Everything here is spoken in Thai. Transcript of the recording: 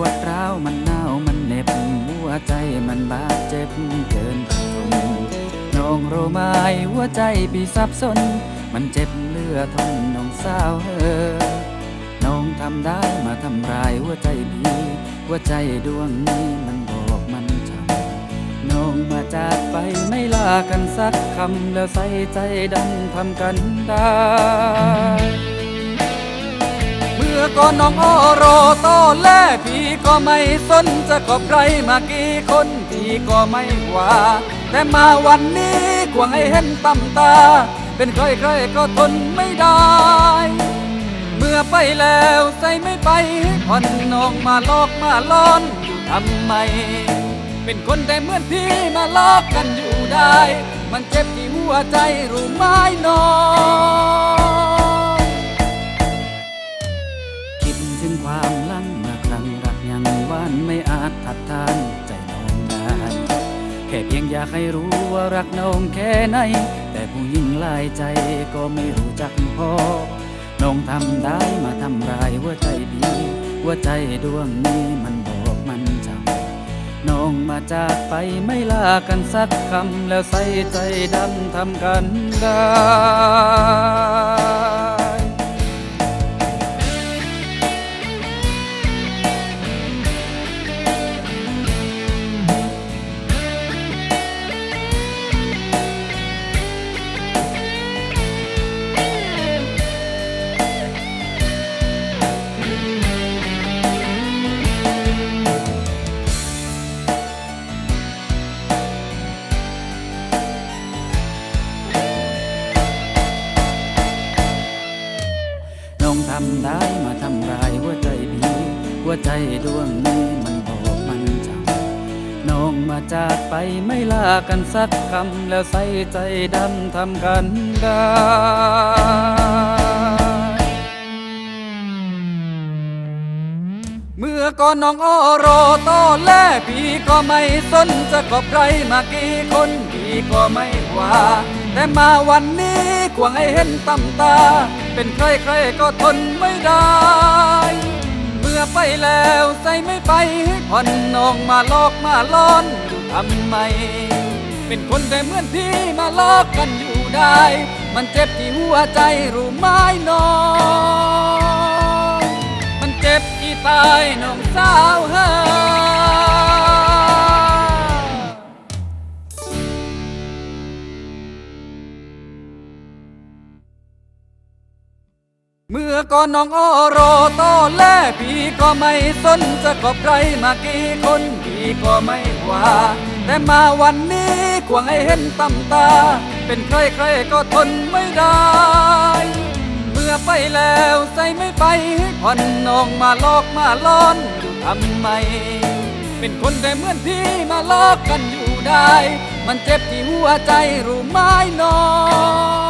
วดร้าวมันหนาวมันเหน็บหัวใจมันบาดเจ็บเกินทนน้องโรมาหัวใจปีสับสน มันเจ็บเลือทนน้องสาวเออน้องทำได้มาทำลายหัวใจดีหัวใจดวงนี้มันบอกมันทำน้องมาจากไปไม่ลากันสักคำแล้วใส่ใจดัำทำกันได้ ก่อนน้องอ้อรอต้อแลพี่ก็ไม่สนจะกอบใครมากี่คนพี่ก็ไม่ว่า แต่มาวันนี้กวางให้เห็นตำตา เป็นใครใครๆก็ทนไม่ได้ เมื่อไปแล้วใส่ไม่ไปให้ผ่อนน้องมาลอกมาล้อนอยู่ทำไม เป็นคนแต่เหมือนพี่มาลอกกันอยู่ได้ มันเจ็บที่หัวใจรู้ไหมน้องานไม่อาจทัดทานใจน้องได้แค่เพียงอยากให้รู้ว่ารักน้องแค่ไหน แต่ผู้หญิงหลายใจก็ไม่รู้จักพอ น้องทำได้มาทำร้ายหัวใจพี่หัวใจดวงนี้มันบอกมันจำน้องมาจากไปไม่ลากันสักคำแล้วใส่ใจดำทำกันได้ น้องทำได้มาทำร้ายหัวใจพี่หัวใจดวงนี้มันบอกมันจำน้องมาจากไปไม่ลากันสักคำ แล้วใส่ใจดำทำกันได้เมื่อก่อนน้องอ้อรอต้อแลพี่ก็ไม่สนจะกอบใครมากี่คนพี่ก็ไม่ว่า แต่มาวันนี้กวางให้เห็นตำตา เป็นใครใครก็ทนไม่ได้ เมื่อไปแล้วใส่ไม่ไปให้ผ่อนน้องมาลอกมาล้อนอยู่ทำไม เป็นคนแต่เหมือนพี่มาลอกกันอยู่ได้ มันเจ็บที่หัวใจรู้ไหมน้อง มันเจ็บที่ตายน้องสาว อก่อนน้องอ้อรอต้อแลพี่ก็ไม่สนจะกอบใครมากี่คนพี่ก็ไม่ว่า แต่มาวันนี้กวางให้เห็นตำตา เป็นใครใครก็ทนไม่ได้ เมื่อไปแล้วใส่ไม่ไปให้ผ่อนน้องมาลอกมาล้อนอยู่ทำไม เป็นคนแต่เหมือนพี่มาลอกกันอยู่ได้ มันเจ็บที่หัวใจรู้ไหมน้อง